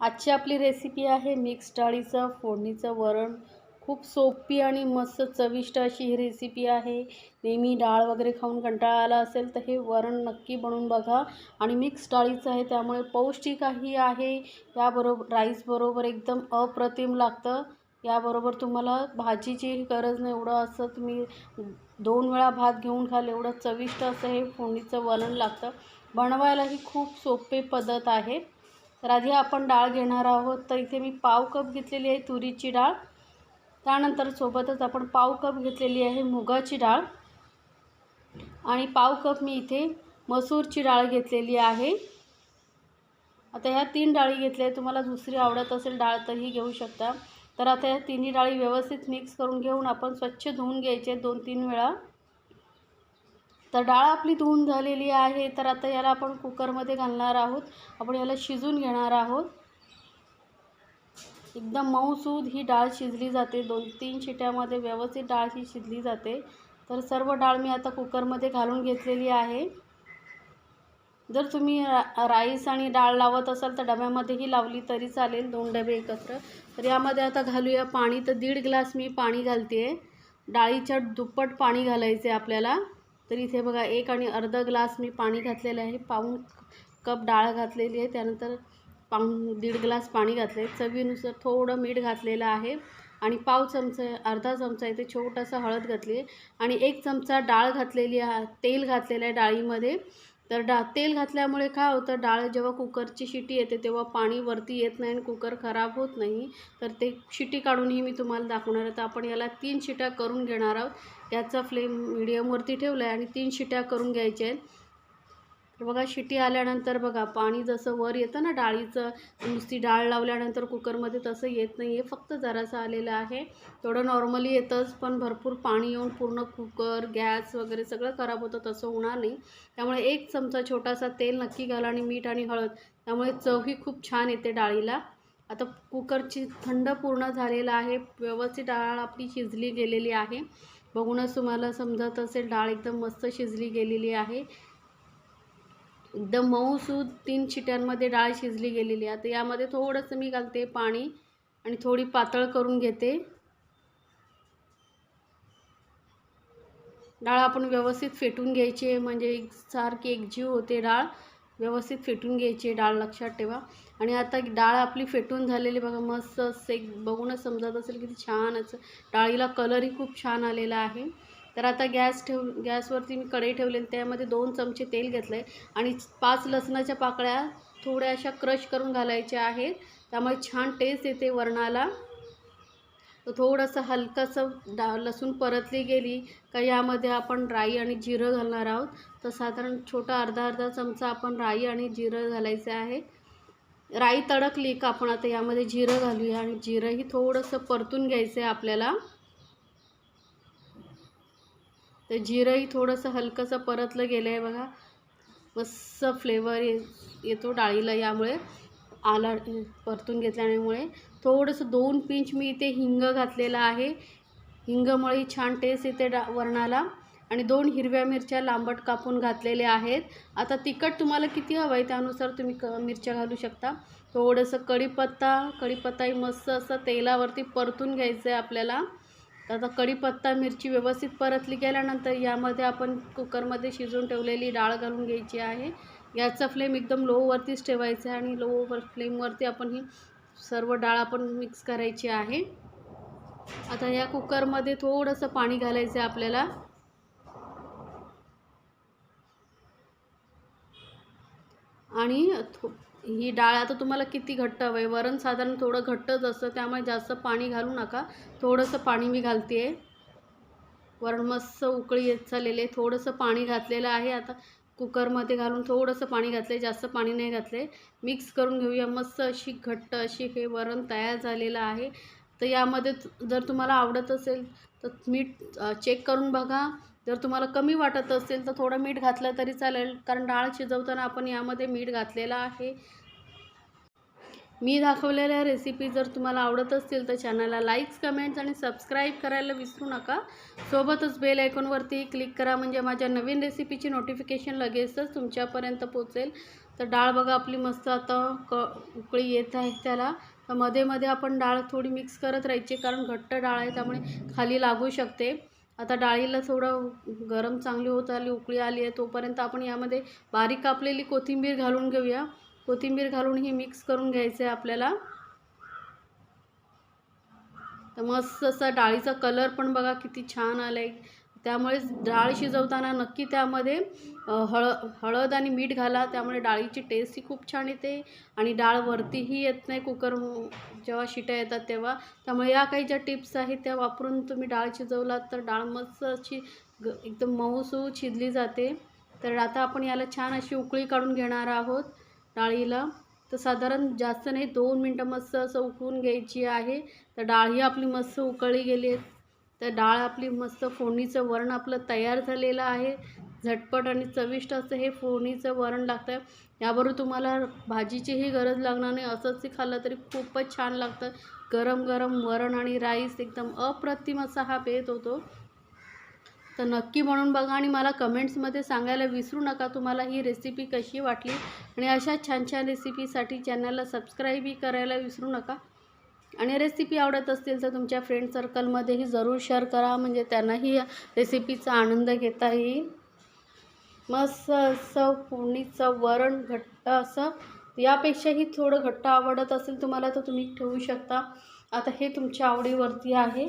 आजची आपली रेसिपी आहे मिक्स डाळीचं फोडणीचं वरण. खूप सोपी आणि मस्त चविष्ट अशी ही रेसिपी आहे. नेहमी डाळ वगैरे खाऊन कंटाळा आला असेल तर हे वरण नक्की बनवून बघा. आणि मिक्स डाळीचं आहे त्यामुळे पौष्टिकही आहे. याबरोबर राईसबरोबर एकदम अप्रतिम लागतं. याबरोबर तुम्हाला भाजीची गरज नाही. एवढं असं तुम्ही दोन वेळा भात घेऊन खाल एवढं चविष्ट असं हे फोडणीचं वरण लागतं. बनवायलाही खूप सोपे पद्धत आहे. तर आधी आपण डाळ घेणार आहोत. तर इथे मी पाव कप घेतलेली आहे तुरीची डाळ. त्यानंतर सोबतच आपण पाव कप घेतलेली आहे मुगाची डाळ. आणि पाव कप मी इथे मसूरची डाळ घेतलेली आहे. आता ह्या तीन डाळी घेतल्या तुम्हाला दुसरी आवडत असेल डाळ तरीही घेऊ शकता. तर आता ह्या तिन्ही डाळी व्यवस्थित मिक्स करून घेऊन आपण स्वच्छ धुवून घ्यायचे दोन तीन वेळा. तर डाळ आपली धुवून झालेली आहे. तर आता याला आपण कुकरमध्ये घालणार आहोत. आपण याला शिजून घेणार आहोत. एकदम मऊसूद ही डाळ शिजली जाते. दोन तीन शिट्यामध्ये व्यवस्थित डाळ ही शिजली जाते. तर सर्व डाळ मी आता कुकरमध्ये घालून घेतलेली आहे. जर तुम्ही रा राईस आणि डाळ लावत असाल तर डब्यामध्येही लावली तरी चालेल. दोन डबे एकत्र. तर यामध्ये आता घालूया पाणी. तर दीड ग्लास मी पाणी घालते आहे डाळीच्या दुप्पट पाणी घालायचे आपल्याला. तर इथे बघा एक आणि अर्धा ग्लास मी पाणी घातलेलं आहे. पाऊण कप डाळ घातलेली आहे. त्यानंतर पाऊण दीड ग्लास पाणी घातलं आहे चवीनुसार थोडं मीठ घातलेलं आहे आणि पाव चमचा अर्धा चमचा इथे छोटासा हळद घातली आहे. आणि एक चमचा डाळ घातलेली आहे तेल घातलेलं आहे डाळीमध्ये. तर डा तेल घातल्यामुळे काय होतं डाळ जेव्हा कुकरची शिटी येते तेव्हा पाणी वरती येत नाही आणि कुकर खराब होत नाही. तर ते शिटी काढूनही मी तुम्हाला दाखवणार आहे. तर आपण याला तीन शिट्या करून घेणार आहोत. याचा फ्लेम मिडियमवरती ठेवला आहे आणि तीन शिट्या करून घ्यायच्या आहेत. तर बघा शिटी आल्यानंतर बघा पाणी जसं वर येतं ना डाळीचं नुसती डाळ लावल्यानंतर कुकरमध्ये तसं येत नाही आहे. फक्त जरासं आलेलं आहे. तेवढं नॉर्मली येतंच पण भरपूर पाणी येऊन पूर्ण कुकर गॅस वगैरे सगळं खराब होतं तसं होणार नाही. त्यामुळे एक चमचा छोटासा तेल नक्की घाला आणि मीठ आणि हळद. त्यामुळे चवही खूप छान येते डाळीला. आता कुकरची थंड पूर्ण झालेला आहे. व्यवस्थित डाळ आपली शिजली गेलेली आहे. बघूनच तुम्हाला समजत असेल डाळ एकदम मस्त शिजली गेलेली आहे. एकदम मऊसूद तीन शिट्यांमध्ये डाळ शिजली गेलेली आहे. आता यामध्ये थोडंसं मी घालते पाणी आणि थोडी पातळ करून घेते. डाळ आपण व्यवस्थित फेटून घ्यायची आहे. म्हणजे सारखी एकजीव होते डाळ. व्यवस्थित फेटून घ्यायची आहे डाळ लक्षात ठेवा. आणि आता डाळ आपली फेटून झालेली बघा मस्त असं एक बघूनच समजत असेल किती छान असं. डाळीला कलरही खूप छान आलेला आहे. तर आता गॅस ठेव गॅसवरती मी कढई ठेवली त्यामध्ये दोन चमचे तेल घेतलं आहे आणि पाच लसणाच्या पाकळ्या थोड्या अशा क्रश करून घालायच्या आहेत. त्यामुळे छान टेस्ट येते वरणाला. तर थोडंसं हलकंसं डा लसूण परतली गेली का यामध्ये आपण राई आणि जिरं घालणार आहोत. तर साधारण छोटा अर्धा अर्धा चमचा आपण राई आणि जिरं घालायचं आहे. राई तडकली का आपण आता यामध्ये जिरं घालूया आणि जिरंही थोडंसं परतून घ्यायचं आहे आपल्याला. तर जिरंही थोडंसं हलकंसं परतलं गेलं आहे बघा. मस्त फ्लेवर ये येतो डाळीला यामुळे आला परतून घेतल्यामुळे. थोडंसं दोन पिंच मी इथे हिंग घातलेलं आहे. हिंगमुळेही छान टेस्ट येते डा वरणाला. आणि दोन हिरव्या मिरच्या लांबट कापून घातलेल्या आहेत. आता तिखट तुम्हाला किती हवं आहे त्यानुसार तुम्ही क मिरच्या घालू शकता. थोडंसं कढीपत्ता कढीपत्ताही मस्त असं तेलावरती परतून घ्यायचं आहे आपल्याला. तर आता कढीपत्ता मिरची व्यवस्थित परतली गेल्यानंतर यामध्ये आपण कुकरमध्ये शिजवून ठेवलेली डाळ घालून घ्यायची आहे. गॅसचा फ्लेम एकदम लोवरतीच ठेवायचा आहे आणि लोवर फ्लेमवरती आपण ही सर्व डाळ आपण मिक्स करायची आहे. आता या कुकरमध्ये थोडंसं पाणी घालायचं आहे आपल्याला. आणि थो ही डाळ आता तुम्हाला किती घट्ट हवं आहे? वरण साधारण थोडं घट्टच असतं त्यामुळे जास्त पाणी घालू नका. थोडंसं पाणी मी घालते आहे वरण मस्त उकळी येत चाललेली आहे. थोडंसं पाणी घातलेलं आहे आता. कुकरमध्ये घालून थोडंसं पाणी घातलं आहे जास्त पाणी नाही घातलं आहे मिक्स करून घेऊया. मस्त अशी घट्ट अशी हे वरण तयार झालेलं आहे. तर यामध्ये जर तुम्हाला आवडत असेल तर मीठ चेक करून बघा. जर तुम्हाला कमी वाटत असेल तर थोडं मीठ घातलं तरी चालेल. कारण डाळ शिजवताना आपण यामध्ये मीठ घातलेलं आहे. मी दाखवलेल्या रेसिपी जर तुम्हाला आवडत असतील तर चॅनलला लाईक्स कमेंट्स आणि सबस्क्राईब करायला विसरू नका. सोबतच बेल आयकॉनवरती क्लिक करा. म्हणजे माझ्या नवीन रेसिपीची नोटिफिकेशन लगेचच तुमच्यापर्यंत पोचेल. तर डाळ बघा आपली मस्त आता क उकळी येत आहे त्याला. तर मध्ये मध्ये आपण डाळ थोडी मिक्स करत राहायची कारण घट्ट डाळ आहे त्यामुळे खाली लागू शकते. आता डाळीला थोडं गरम चांगली होत आली उकळी आली आहे तोपर्यंत आपण यामध्ये बारीक कापलेली कोथिंबीर घालून घेऊया. कोथिंबीर घालून ही मिक्स करून घ्यायचं आहे आपल्याला. तर मस्त असा डाळीचा कलर पण बघा किती छान आला आहे त्यामुळे डाळ शिजवताना नक्की त्यामध्ये हळ हळद आणि मीठ घाला. त्यामुळे डाळीची टेस्टही खूप छान येते आणि डाळ वरतीही येत नाही. कुकर जेव्हा शिट्या येतात तेव्हा. त्यामुळे या काही ज्या टिप्स आहेत त्या वापरून तुम्ही डाळ शिजवलात तर डाळ मस्त अशी ग एकदम मऊसू शिजली जाते. तर आता आपण याला छान अशी उकळी काढून घेणार आहोत डाळीला. तर साधारण जास्त नाही दोन मिनटं मस्त असं उकळून घ्यायची आहे. तर डाळ ही आपली मस्त उकळी गेली आहे. तर डाळ आपली मस्त फोडणीचं वरण आपलं तयार झालेलं आहे. झटपट आणि चविष्ट असं हे फोडणीचं वरण लागतं याबरोबर तुम्हाला भाजीचीही गरज लागणार नाही. असंच खाल्लं तरी खूपच छान लागतं. गरम गरम वरण आणि राईस एकदम अप्रतिम असा हा पेत होतो. तर नक्की म्हणून बघा आणि मला कमेंट्समध्ये सांगायला विसरू नका. तुम्हाला ही रेसिपी कशी वाटली? आणि अशा छान छान रेसिपीसाठी चॅनलला सबस्क्राईबही करायला विसरू नका. आणि रेसिपी आवडत असतील तर तुमच्या फ्रेंड सर्कलमध्येही जरूर शेअर करा. म्हणजे त्यांनाही रेसिपीचा आनंद घेता येईल. मस्त असं फोडणीचं वरण घट्ट असं यापेक्षाही थोडं घट्ट आवडत असेल तुम्हाला तर तुम्ही ठेवू शकता. आता हे तुमच्या आवडीवरती आहे.